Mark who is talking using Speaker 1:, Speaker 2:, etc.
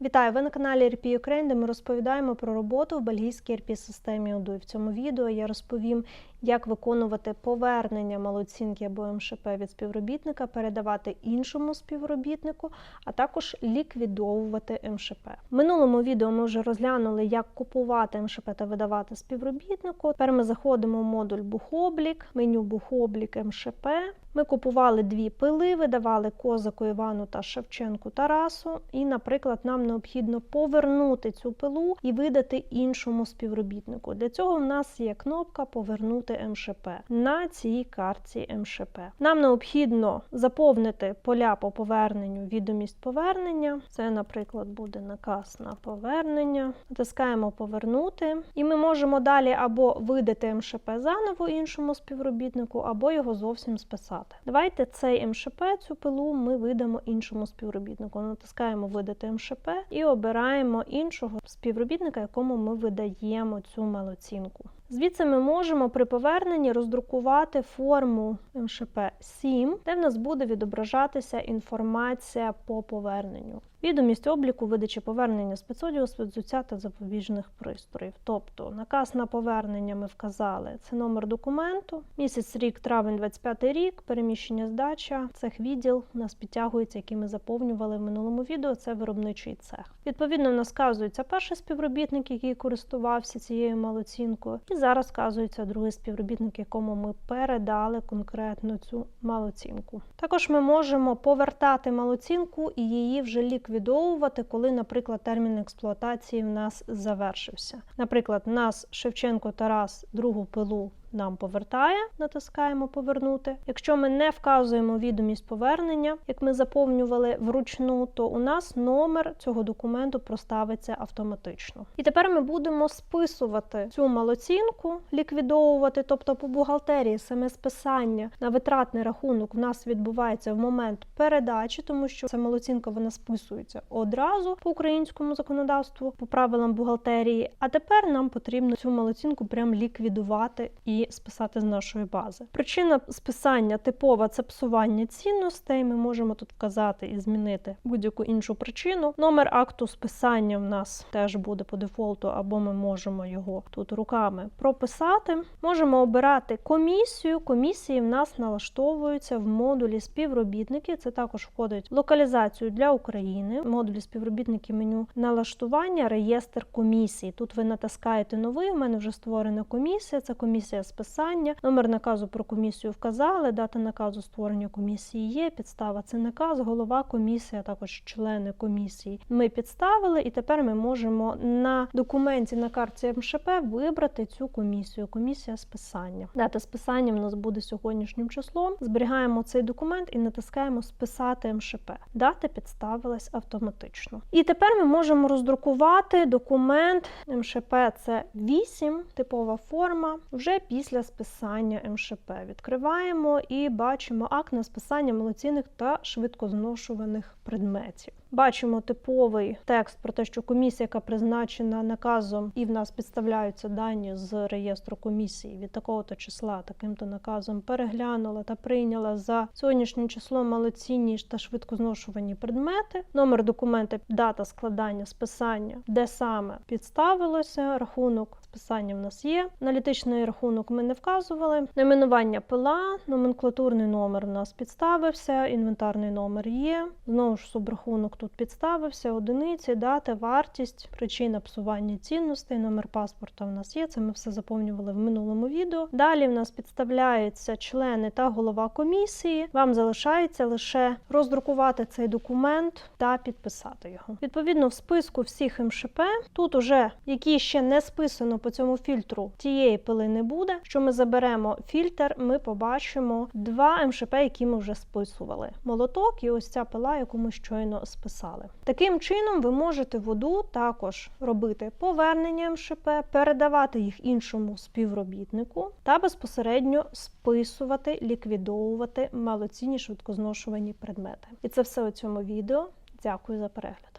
Speaker 1: Вітаю! Ви на каналі RP Ukraine, де ми розповідаємо про роботу в бельгійській RP системі ОДУ. В цьому відео я розповім, як виконувати повернення малоцінки або МШП від співробітника, передавати іншому співробітнику, а також ліквідовувати МШП. В минулому відео ми вже розглянули, як купувати МШП та видавати співробітнику. Тепер ми заходимо в модуль Бухоблік, меню Бухоблік МШП. Ми купували дві пили, видавали Козаку Івану та Шевченку Тарасу. І, наприклад, нам необхідно повернути цю пилу і видати іншому співробітнику. Для цього в нас є кнопка Повернути МШП на цій картці МШП. Нам необхідно заповнити поля по поверненню відомість повернення. Це, наприклад, буде наказ на повернення. Натискаємо Повернути, і ми можемо далі або видати МШП заново іншому співробітнику, або його зовсім списати. Давайте цей МШП, цю пилу, ми видамо іншому співробітнику. Натискаємо Видати МШП і обираємо іншого співробітника, якому ми видаємо цю малоцінку. Звідси ми можемо при поверненні роздрукувати форму МШП 7, де в нас буде відображатися інформація по поверненню. Відомість обліку видачі повернення спецодягу, спецзуття та запобіжних пристроїв. Тобто наказ на повернення ми вказали це номер документу, місяць рік, травень 25 рік, переміщення здача, цех відділ у нас підтягується, який ми заповнювали в минулому відео. Це виробничий цех. Відповідно, в нас вказується перший співробітник, який користувався цією малоцінкою, і зараз вказується другий співробітник, якому ми передали конкретно цю малоцінку. Також ми можемо повертати малоцінку і її вже ліквідовувати, коли, наприклад, термін експлуатації в нас завершився. Наприклад, нас Шевченко Тарас другу пилу нам повертає, натискаємо повернути. Якщо ми не вказуємо відомість повернення, як ми заповнювали вручну, то у нас номер цього документу проставиться автоматично. І тепер ми будемо списувати цю малоцінку, ліквідовувати, тобто по бухгалтерії саме списання на витратний рахунок в нас відбувається в момент передачі, тому що ця малоцінка вона списується одразу по українському законодавству, по правилам бухгалтерії. А тепер нам потрібно цю малоцінку прям ліквідувати і списати з нашої бази. Причина списання типова це псування цінностей. Ми можемо тут вказати і змінити будь-яку іншу причину. Номер акту списання в нас теж буде по дефолту, або ми можемо його тут руками прописати. Можемо обирати комісію. Комісії в нас налаштовуються в модулі співробітники. Це також входить в локалізацію для України. В модулі співробітники меню налаштування, реєстр комісії. Тут ви натискаєте новий. У мене вже створена комісія. Це комісія списання. Номер наказу про комісію вказали. Дата наказу створення комісії є. Підстава це наказ, голова комісії, а також члени комісії. Ми підставили, і тепер ми можемо на документі на картці МШП вибрати цю комісію. Комісія списання. Дата списання в нас буде сьогоднішнім числом. Зберігаємо цей документ і натискаємо Списати МШП. Дата підставилась автоматично. І тепер ми можемо роздрукувати документ МШП. Це 8, типова форма. Вже після списання МШП. Відкриваємо і бачимо акт на списання малоцінних та швидкозношуваних предметів. Бачимо типовий текст про те, що комісія, яка призначена наказом, і в нас підставляються дані з реєстру комісії від такого-то числа, таким-то наказом переглянула та прийняла за сьогоднішнє число малоцінні та швидкозношувані предмети. Номер документа, дата складання, списання, де саме підставилося, рахунок списання в нас є. Аналітичний рахунок ми не вказували. Найменування пила, номенклатурний номер в нас підставився, інвентарний номер є. Знову ж субрахунок тут підставився, одиниці, дати, вартість, причина псування цінностей, номер паспорта в нас є. Це ми все заповнювали в минулому відео. Далі в нас підставляються члени та голова комісії. Вам залишається лише роздрукувати цей документ та підписати його. Відповідно, в списку всіх МШП тут уже які ще не списано по цьому фільтру, тієї пили не буде. Що ми заберемо фільтр, ми побачимо два МШП, які ми вже списували: молоток і ось ця пила, яку ми щойно списали. Таким чином, ви можете воду також робити повернення МШП, передавати їх іншому співробітнику та безпосередньо списувати, ліквідовувати малоцінні швидкозношувані предмети. І це все у цьому відео. Дякую за перегляд.